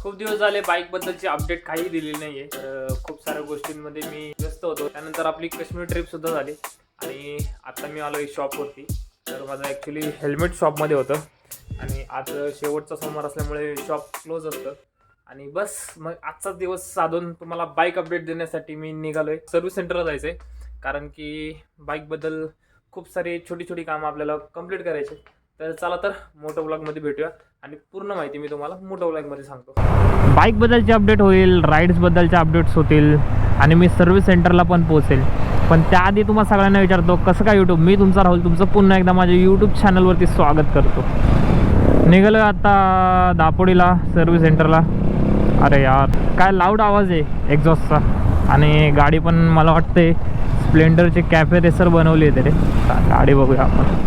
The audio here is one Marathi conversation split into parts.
खूप दिवस झाले बाईक बद्दलची अपडेट काही दिलेली नाहीये. तर खूप साऱ्या गोष्टींमध्ये मी व्यस्त होतो. त्यानंतर आपली काश्मीर ट्रिप सुद्धा झाली. आणि आता मी आलो शॉपवरती तर माझं ॲक्च्युली हेल्मेट शॉपमध्ये होतं. आणि आज शेवटचा सोमवार असल्यामुळे शॉप क्लोज असतं. आणि बस मग आजचा दिवस साधून तुम्हाला बाईक अपडेट देण्यासाठी मी निघालो आहे सर्व्हिस सेंटरला आहे कारण की बाईकबद्दल खूप सारी छोटी छोटी कामं आपल्याला कंप्लीट करायचे. तर चला तर मोठं ब्लॉगमध्ये भेटूया आणि पूर्ण माहिती मी तुम्हाला मोठं ब्लॉगमध्ये सांगतो. बाईकबद्दलचे अपडेट होईल राईड्सबद्दलचे अपडेट्स होतील आणि मी सर्व्हिस सेंटरला पण पोहोचेल. पण त्याआधी तुम्हाला सगळ्यांना विचारतो कसं काय यूट्यूब मी तुमचा राहुल तुमचं पुन्हा एकदा माझ्या यूट्यूब चॅनलवरती स्वागत करतो. निघालो आता दापोडीला सर्व्हिस सेंटरला अरे यार काय लाऊड आवाज आहे एक्झॉस्टचा आणि गाडी पण मला वाटते स्प्लेंडरची कॅफे रेसर बनवली आहे रे गाडी बघूया आपण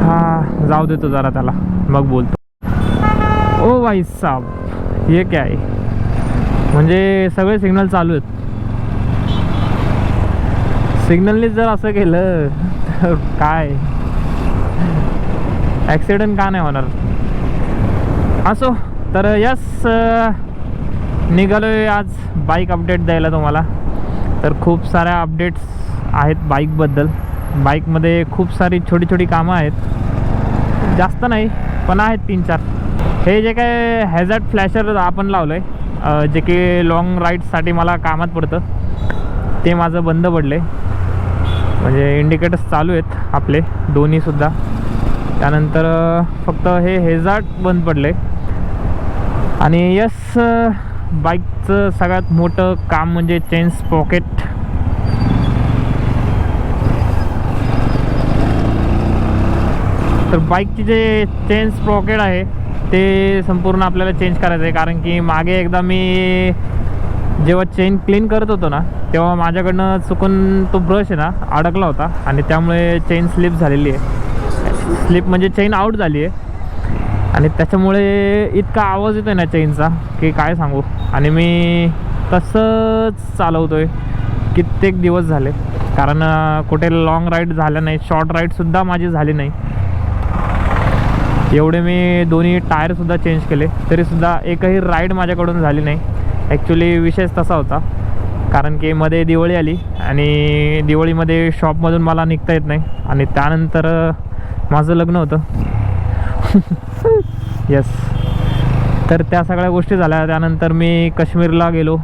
हा जाऊ देतो जरा त्याला. मग बोलतो. ओ भाई साहब हे काय म्हणजे सगळे सिग्नल चालू आहेत. सिग्नलने जर असं केलं तर काय? ॲक्सिडेंट का नाही होणार? असो तर यस निघालोय आज बाईक अपडेट द्यायला तुम्हाला. तर खूप साऱ्या अपडेट्स आहेत बाईकबद्दल बाईकमध्ये खूप सारी छोटी छोटी कामं आहेत. जास्त नाही पण आहेत तीन चार. हे जे काय हॅझर्ड फ्लॅशर आपण लावलं आहे जे की लाँग राईडसाठी मला कामात पडतं ते माझं बंद पडलं आहे म्हणजे इंडिकेटर्स चालू आहेत आपले दोन्हीसुद्धा त्यानंतर फक्त हे हेझार्ड बंद पडले आणि यस बाईकचं सगळ्यात मोठं काम म्हणजे चेन्स पॉकेट तर बाईकची जे चेन्स स्प्रॉकेट आहे ते संपूर्ण आपल्याला चेंज करायचं आहे. कारण की मागे एकदा मी जेव्हा चेन क्लीन करत होतो ना तेव्हा माझ्याकडनं चुकून तो ब्रश आहे ना अडकला होता. आणि त्यामुळे चेन स्लिप झालेली आहे. स्लिप म्हणजे चेन आऊट झाली आहे. आणि त्याच्यामुळे इतका आवाज येतो आहे ना चेनचा की काय सांगू. आणि मी तसंच चालवतो आहे कित्येक दिवस झाले. कारण कुठे लाँग राईड झालं नाही शॉर्ट राईडसुद्धा माझी झाली नाही. एवढे मी दोन्ही टायरसुद्धा चेंज केले. तरीसुद्धा एकही राईड माझ्याकडून झाली नाही. ॲक्च्युली विशेष तसा होता. कारण की मध्ये दिवाळी आली आणि दिवाळीमध्ये शॉपमधून मला निघता येत नाही. आणि त्यानंतर माझं लग्न होतं. येस तर त्या सगळ्या गोष्टी झाल्या. त्यानंतर मी काश्मीरला गेलो.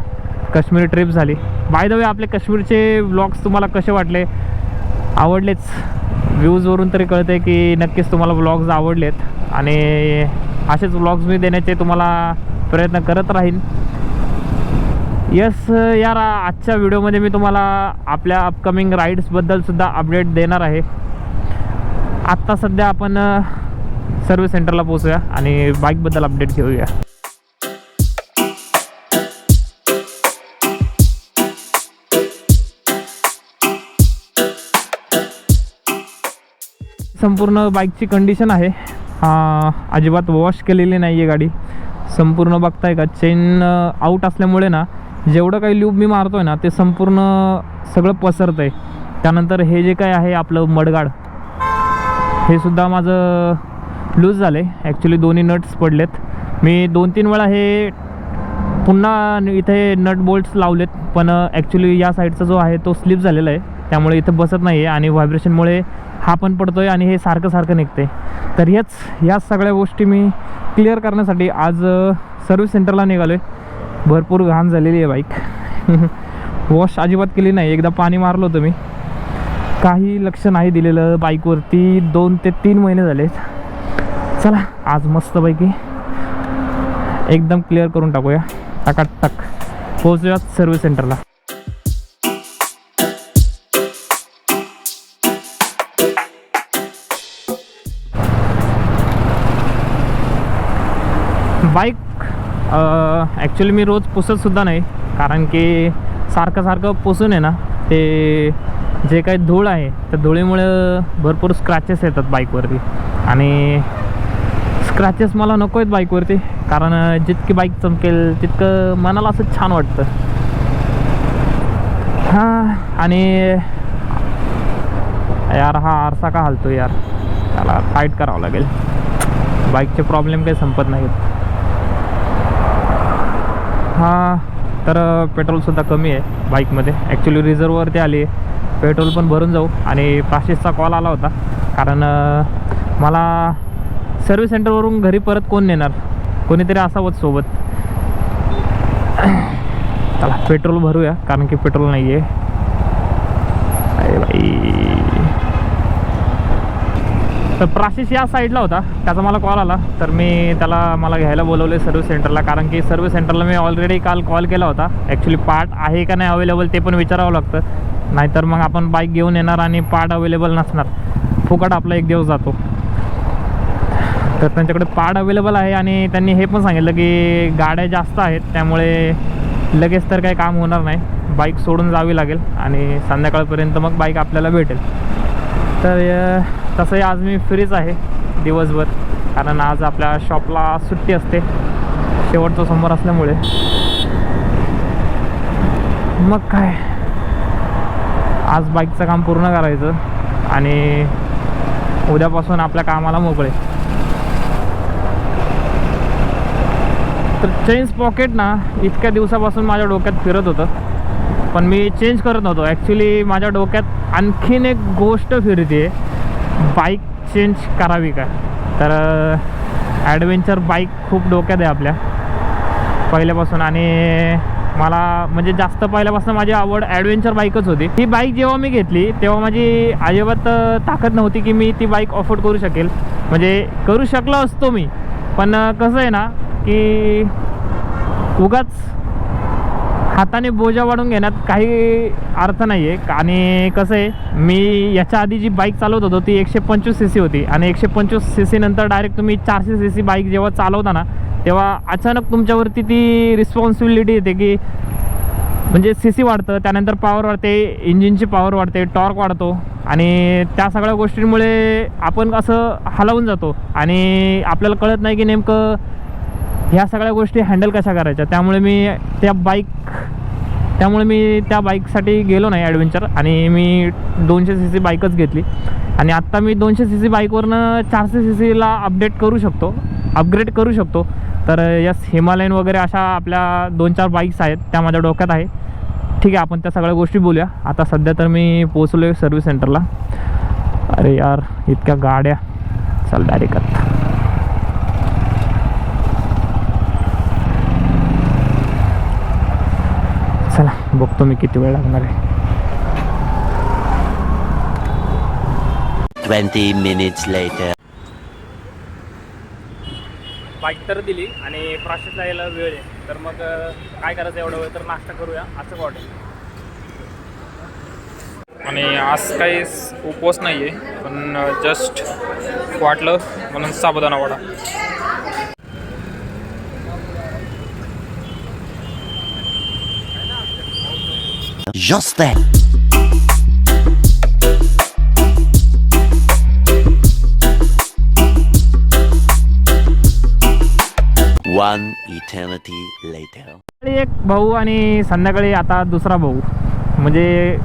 काश्मीर ट्रिप झाली. बाय द वे आपले काश्मीरचे ब्लॉग्स तुम्हाला कसे वाटले? आवडलेच. व्ह्यूजवरून तरी कळते की नक्कीच तुम्हाला व्लॉग्स आवडलेत. आणि असेच व्लॉग्ज मी देण्याचे तुम्हाला प्रयत्न करत राहीन. यस यार आजच्या व्हिडिओमध्ये मी तुम्हाला आपल्या अपकमिंग राईड्सबद्दलसुद्धा अपडेट देणार आहे. आत्ता सध्या आपण सर्व्हिस सेंटरला पोचूया आणि बाईकबद्दल अपडेट घेऊया. संपूर्ण बाईकची कंडिशन आहे. अजिबात वॉश केलेली नाही आहे गाडी. संपूर्ण बघताय का? चेन आऊट uh, असल्यामुळे ना जेवढं काही ल्यूब मी मारतो आहे ना ते संपूर्ण सगळं पसरतं आहे त्यानंतर हे जे काय आहे आपलं मडगाड हे सुद्धा माझं लूज झालं आहे ॲक्च्युली दोन्ही नट्स पडलेत. मी दोन तीन वेळा हे पुन्हा इथे नट बोल्ट्स लावलेत पण uh, ॲक्च्युली या साईडचा जो आहे तो स्लिप झालेला आहे. त्यामुळे इथं बसत नाही आहे आणि व्हायब्रेशनमुळे हा पण पडतो आहे आणि हे सारखं सारखं निघते तर याच या सगळ्या गोष्टी मी क्लिअर करण्यासाठी आज सर्व्हिस सेंटरला निघालो आहे भरपूर घाण झालेली आहे बाईक वॉश अजिबात केली नाही. एकदा पाणी मारलो होतं मी. काही लक्ष नाही दिलेलं बाईकवरती दोन ते तीन महिने झाले चला आज मस्तपैकी एकदम क्लिअर करून टाकूया. टकाटक. पोहोचूया सर्व्हिस सेंटरला बाईक ॲक्च्युली मी रोज पुसतसुद्धा नाही. कारण की सारखं सारखं पुसून आहे ना ते जे काही धूळ आहे त्या धुळीमुळे भरपूर स्क्रॅचेस येतात बाईकवरती आणि स्क्रॅचेस मला नको आहेत बाईकवरती कारण जितकी बाईक चमकेल तितकं मनाला असं छान वाटतं. हां आणि यार हा आरसा का हलतो यार. त्याला फाईट करावं लागेल. बाईकचे प्रॉब्लेम काही संपत नाहीत. हा तर पेट्रोलसुद्धा कमी आहे बाईकमध्ये. ॲक्च्युली रिझर्ववरती आली आहे. पेट्रोल पण भरून जाऊ. आणि पाचशेचा कॉल आला होता. कारण मला सर्व्हिस सेंटरवरून घरी परत कोण नेणार? कोणीतरी असावंच सोबत. चला पेट्रोल भरूया कारण की पेट्रोल नाही आहे अरे बाई तर प्राशिस या साईडला होता. त्याचा मला कॉल आला. तर मी त्याला मला घ्यायला बोलवले सर्व्हिस सेंटरला कारण की सर्व्हिस सेंटरला मी ऑलरेडी काल कॉल केला होता. ॲक्च्युली पार्ट आहे का नाही अवेलेबल ते पण विचारावं लागतं. नाहीतर मग आपण बाईक घेऊन येणार आणि पार्ट अवेलेबल नसणार. फुकट आपला एक दिवस जातो. तर त्यांच्याकडे पार्ट अवेलेबल आहे आणि त्यांनी हे पण सांगितलं की गाड्या जास्त आहेत. त्यामुळे लगेच तर काही काम होणार नाही. बाईक सोडून जावी लागेल आणि संध्याकाळपर्यंत मग बाईक आपल्याला भेटेल. तर तसंही आज मी फ्रीच आहे दिवसभर. कारण आज आपल्या शॉपला सुट्टी असते. शेवटचं समोर असल्यामुळे. मग काय? आज बाईकचं काम पूर्ण करायचं. आणि उद्यापासून आपल्या कामाला मोकळे. तर चेंज पॉकेट ना इतक्या दिवसापासून माझ्या डोक्यात फिरत होतं. पण मी चेंज करत नव्हतो. ॲक्च्युली माझ्या डोक्यात आणखीन एक गोष्ट फिरते आहे बाईक चेंज करावी का? तर ॲडव्हेंचर बाईक खूप डोक्यात आहे आपल्या. पहिल्यापासून आणि मला म्हणजे जास्त पहिल्यापासून माझी आवड ॲडव्हेंचर बाईकच होती. ही बाईक जेव्हा मी घेतली तेव्हा माझी अजिबात ताकद नव्हती की मी ती बाईक अफोर्ड करू शकेल. म्हणजे करू शकलो असतो मी. पण कसं आहे ना की उगाच हाताने बोजा वाढून घेण्यात काही अर्थ नाही आहे आणि कसं आहे मी याच्या आधी जी बाईक चालवत होतो ती एकशे पंचवीस सी सी होती. आणि एकशे पंचवीस सी सी नंतर डायरेक्ट तुम्ही चारशे सी सी बाईक जेव्हा चालवता ना तेव्हा अचानक तुमच्यावरती ती रिस्पॉन्सिबिलिटी येते की म्हणजे सी सी वाढतं त्यानंतर पॉवर वाढते इंजिनची पॉवर वाढते टॉर्क वाढतो. आणि त्या सगळ्या गोष्टींमुळे आपण असं हलवून जातो. आणि आपल्याला कळत नाही की नेमकं ह्या सगळ्या गोष्टी हँडल कशा करायच्या? त्यामुळे मी त्या बाईक त्यामुळे मी त्या बाईकसाठी गेलो नाही ॲडव्हेंचर आणि मी दोनशे सी सी बाईकच घेतली. आणि आत्ता मी दोनशे सी सी बाईकवरनं चारशे सी सीला अपडेट करू शकतो अपग्रेड करू शकतो. तर यस हिमालयन वगैरे अशा आपल्या दोन चार बाईक्स आहेत त्या माझ्या डोक्यात आहे. ठीक आहे आपण त्या सगळ्या गोष्टी बोलूया. आता सध्या तर मी पोचलो आहे सर्व्हिस सेंटरला अरे यार इतक्या गाड्या. चल डायरेक्ट आता चला बघतो मी किती वेळ लागणार आहे. 20 minutes later. बाईक तर दिली आणि प्राशेतला यायला वेळ आहे. तर मग काय करायचं एवढं वेळ? तर नाश्ता करूया. असं वाटेल आणि आज काही उपवास नाही आहे पण जस्ट वाटलं म्हणून sabudana vada. Just. One eternity later. एक भाऊ आणि संध्याकाळी आता दुसरा भाऊ म्हणजे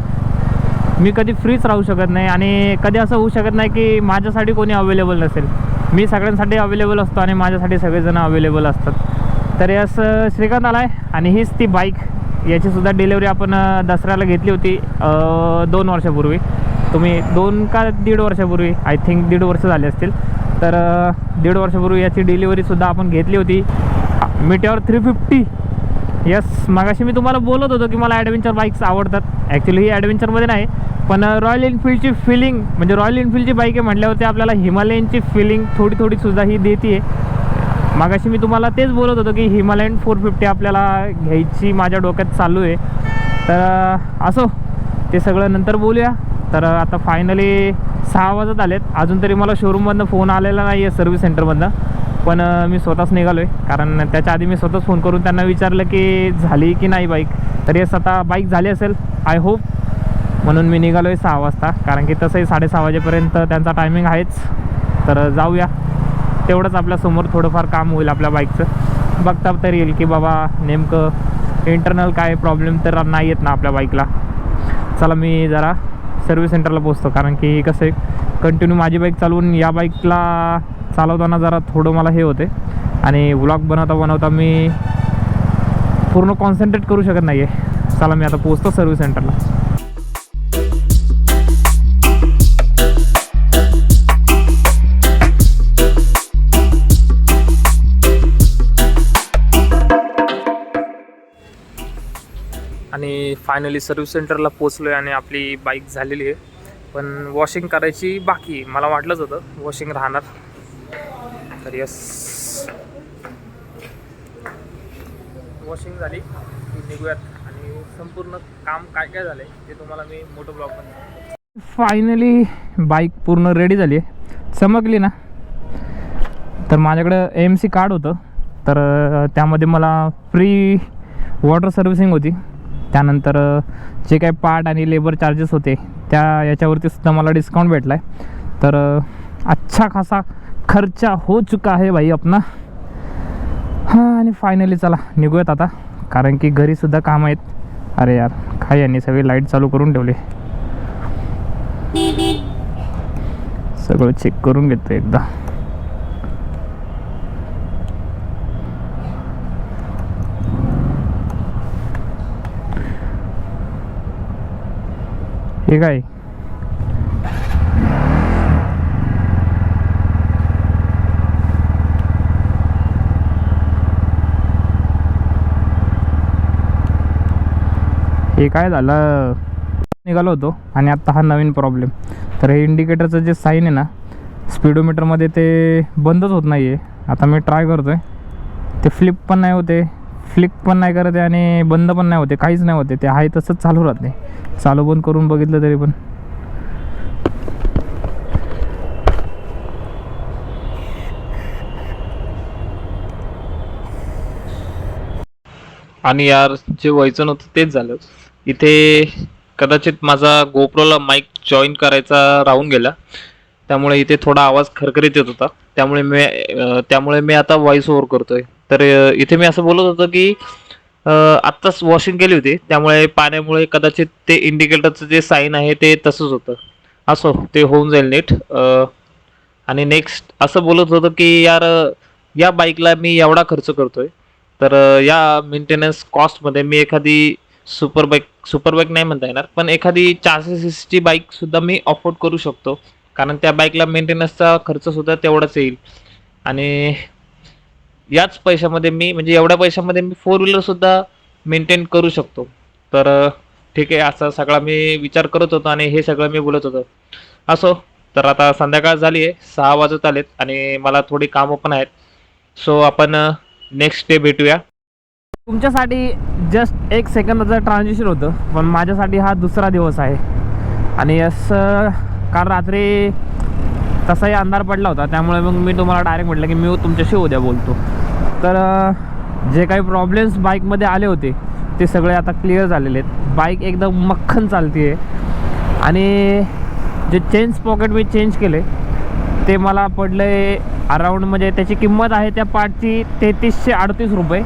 मी कधी फ्रीच राहू शकत नाही आणि कधी असं होऊ शकत नाही की माझ्यासाठी कोणी अवेलेबल नसेल मी सगळ्यांसाठी अवेलेबल असतो आणि माझ्यासाठी सगळेजण अवेलेबल असतात तर यास श्रीकांत आला आहे आणि हीच ती बाईक याचीसुद्धा डिलेवरी आपण दसऱ्याला घेतली होती दोन वर्षापूर्वी. तुम्ही दोन का दीड वर्षापूर्वी? आय थिंक दीड वर्ष झाले असतील. तर दीड वर्षापूर्वी याची डिलिव्हरीसुद्धा आपण घेतली होती. मिटेवर थ्री फिफ्टी यस मगाशी मी तुम्हाला बोलत होतो की मला ॲडव्हेंचर बाईक्स आवडतात. ॲक्च्युली ही ॲडव्हेंचरमध्ये नाही पण रॉयल एनफिल्डची फिलिंग म्हणजे रॉयल एनफिल्डची बाईक आहे म्हटल्यावरती आपल्याला हिमालयनची फिलिंग थोडी थोडीसुद्धा ही देते मागाशी मी तुम्हाला तेच बोलत होतो की हिमालयन फोर फिफ्टी आपल्याला घ्यायची माझ्या डोक्यात चालू आहे. तर असो ते सगळं नंतर बोलूया. तर आता फायनली सहा वाजत आलेत. अजून तरी मला शोरूममधनं फोन आलेला नाही आहे सर्व्हिस सेंटरमधनं पण मी स्वतःच निघालो आहे कारण त्याच्या आधी मी स्वतःच फोन करून त्यांना विचारलं की झाली की नाही बाईक तर येस आता बाईक झाली असेल आय होप म्हणून मी निघालो आहे सहा वाजता. कारण की तसंही साडेसहा वाजेपर्यंत त्यांचा टायमिंग आहेच. तर जाऊया. तेवढंच आपल्यासमोर थोडंफार काम होईल आपल्या बाईकचं बघता तर येईल की बाबा नेमकं इंटरनल काय प्रॉब्लेम तर नाही येत ना आपल्या बाईकला चला मी जरा सर्व्हिस सेंटरला पोचतो कारण की कसं आहे कंटिन्यू माझी बाईक चालवून या बाईकला चालवताना जरा थोडं मला हे होते. आणि व्लॉग बनवता बनवता मी पूर्ण कॉन्सन्ट्रेट करू शकत नाही आहे चला मी आता पोचतो सर्व्हिस सेंटरला आणि फायनली सर्व्हिस सेंटरला पोचलो आहे आणि आपली बाईक झालेली आहे. पण वॉशिंग करायची बाकी मला वाटलंच होतं. वॉशिंग राहणार. तर यस वॉशिंग झाली. निघूयात. आणि संपूर्ण काम काय काय झालं आहे ते तुम्हाला मी मोठं ब्लॉग फायनली बाईक पूर्ण रेडी झाली आहे. चमकली ना? तर माझ्याकडं एम सी कार्ड होतं. तर त्यामध्ये मला फ्री वॉटर सर्व्हिसिंग होती. त्यानंतर जे काही पार्ट आणि लेबर चार्जेस होते त्या याच्यावरती सुद्धा मला डिस्काउंट भेटला आहे तर अच्छा खासा खर्चा हो चुका आहे भाई अपना. हां आणि फायनली चला निघूयात आता. कारण की घरीसुद्धा काम आहेत. अरे यार काय यांनी सगळी लाइट चालू करून ठेवले? सगळं चेक करून घेतो एकदा. हे काय? हे काय झालं? निघालो होतो आणि आत्ता हा नवीन प्रॉब्लेम तर हे इंडिकेटरचं जे साईन आहे ना स्पीडोमीटरमध्ये ते बंदच होत नाही आहे आता मी ट्राय करतो आहे ते फ्लिप पण नाही होते. फ्लिक पण नाही करत आहे आणि बंद पण नाही होते काहीच नाही होते ते आहे तसंच चालू राहते चालू बंद करून बघितलं तरी पण. आणि यार जे व्हायचं नव्हतं तेच झालं. इथे कदाचित माझा गोप्रोला माईक जॉईन करायचा राहून गेला. त्यामुळे इथे थोडा आवाज खरखरीत येत होता. त्यामुळे मी त्यामुळे मी आता व्हॉइस ओव्हर करतोय. तर इथे मी असं बोलत होतो की आत्ताच वॉशिंग केली होती. त्यामुळे पाण्यामुळे कदाचित ते इंडिकेटरचं जे साईन आहे ते तसंच होतं. असो ते होऊन जाईल नीट. आणि नेक्स्ट असं बोलत होतं की यार या बाईकला मी एवढा खर्च करतोय. तर या मेंटेनन्स कॉस्टमध्ये मी एखादी सुपर बाईक सुपर बाईक नाही म्हणता येणार पण एखादी चारशे सी सीची बाईकसुद्धा मी अफोर्ड करू शकतो. कारण त्या बाईकला मेंटेनन्सचा खर्चसुद्धा तेवढाच येईल. आणि याच पैशामध्ये मी म्हणजे एवढ्या पैशामध्ये मी फोर व्हीलरसुद्धा मेंटेन करू शकतो. तर ठीक आहे असा सगळा मी विचार करत होतो आणि हे सगळं मी बोलत होतो. असो तर आता संध्याकाळ झाली आहे सहा वाजत आलेत आणि मला थोडी कामं पण आहेत. सो आपण नेक्स्ट डे भेटूया. तुमच्यासाठी जस्ट एक सेकंदाचं ट्रान्झिशन होतं पण माझ्यासाठी हा दुसरा दिवस आहे. आणि असं काल रात्री तसाही अंधार पडला होता त्यामुळे मग मी तुम्हाला डायरेक्ट म्हटलं की मी तुमच्याशी उद्या बोलतो. तर जे काही प्रॉब्लेम्स बाईकमध्ये आले होते ते सगळे आता क्लिअर झालेले आहेत. बाईक एकदम मक्खन चालते आहे आणि जे चेंज पॉकेट मी चेंज केले ते मला पडले अराऊंड म्हणजे त्याची किंमत आहे त्या पार्टची तेहतीसशे अडतीस रुपये.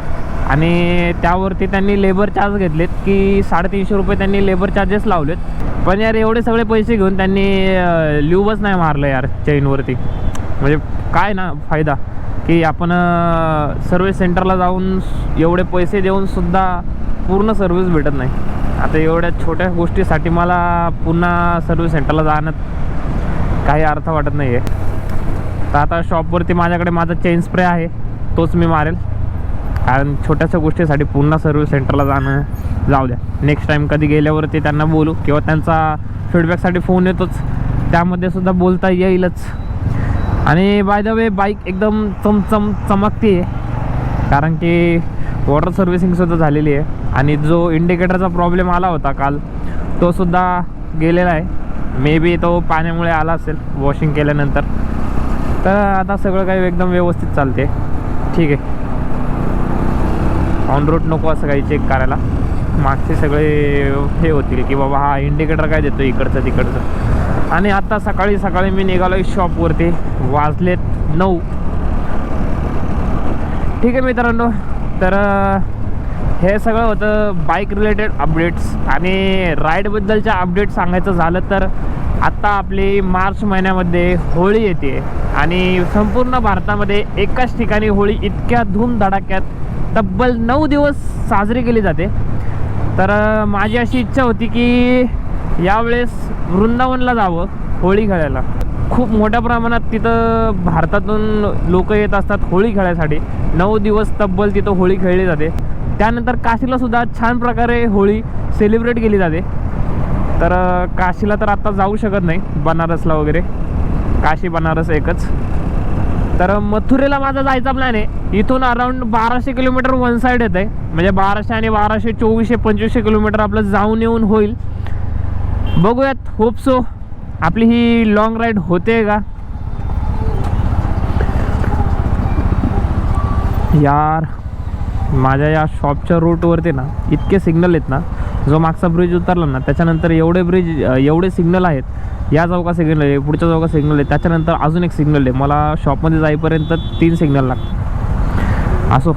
आणि त्यावरती त्यांनी लेबर चार्ज घेतलेत की साडेतीनशे रुपये त्यांनी लेबर चार्जेस लावलेत. पण यार एवढे सगळे पैसे घेऊन त्यांनी ल्यूबच नाही मारलं यार चेनवरती म्हणजे काय ना फायदा. की आपण सर्व्हिस सेंटरला जाऊन एवढे पैसे देऊन सुद्धा पूर्ण सर्व्हिस भेटत नाही. आता एवढ्या छोट्या गोष्टीसाठी मला पुन्हा सर्व्हिस सेंटरला जाण्यात काही अर्थ वाटत नाही आहे तर आता शॉपवरती माझ्याकडे माझा चेन स्प्रे आहे तोच मी मारेल. कारण छोट्याशा गोष्टीसाठी पुन्हा सर्व्हिस सेंटरला जाणं जाऊ द्या. नेक्स्ट टाईम कधी गेल्यावर ते त्यांना बोलू किंवा त्यांचा फीडबॅकसाठी फोन येतोच. त्यामध्ये सुद्धा बोलता येईलच. आणि बाय द वे बाईक एकदम चमचम चमकते आहे कारण की वॉटर सर्व्हिसिंगसुद्धा झालेली आहे. आणि जो इंडिकेटरचा प्रॉब्लेम आला होता काल तो सुद्धा गेलेला आहे. मे बी तो पाण्यामुळे आला असेल वॉशिंग केल्यानंतर. तर आता सगळं काही एकदम व्यवस्थित चालते ठीक आहे. ऑन रोड नको असं काही चेक करायला. मागचे सगळे हे होतील की बाबा हा इंडिकेटर काय देतो इकडचं तिकडचं. आणि आता सकाळी सकाळी मी निघालो आहे शॉपवरती वाजलेत नऊ. ठीक आहे मित्रांनो. तर हे सगळं होतं बाईक रिलेटेड अपडेट्स आणि राईडबद्दलच्या अपडेट सांगायचं झालं तर आत्ता आपली मार्च महिन्यामध्ये होळी येते. आणि संपूर्ण भारतामध्ये एकाच ठिकाणी होळी इतक्या धूमधडाक्यात तब्बल नऊ दिवस साजरी केली जाते. तर माझी अशी इच्छा होती की यावेळेस वृंदावनला जावं होळी खेळायला. खूप मोठ्या प्रमाणात तिथं भारतातून लोक येत असतात होळी खेळायसाठी. नऊ दिवस तब्बल तिथं होळी खेळली जाते. त्यानंतर काशीला सुद्धा छान प्रकारे होळी सेलिब्रेट केली जाते. तर काशीला तर आत्ता जाऊ शकत नाही बनारसला वगैरे. काशी बनारस एकच. तर मथुरेला माझा जायचा प्लॅन आहे. इथून अराऊंड बाराशे किलोमीटर वन साईड येत आहे म्हणजे बाराशे आणि बाराशे चोवीसशे पंचवीसशे किलोमीटर आपलं जाऊन येऊन होईल. बघूयात. होप सो आपली ही लॉंग राईड होते का? यार माझ्या या शॉपच्या रूटवरती ना इतके सिग्नल आहेत ना जो मागचा ब्रिज उतरला ना त्याच्यानंतर एवढे ब्रिज एवढे सिग्नल आहेत या चौका सिग्नल आहे पुढच्या चौका सिग्नल आहे त्याच्यानंतर अजून एक सिग्नल आहे. मला शॉपमध्ये जाईपर्यंत तीन सिग्नल लागतात. असो.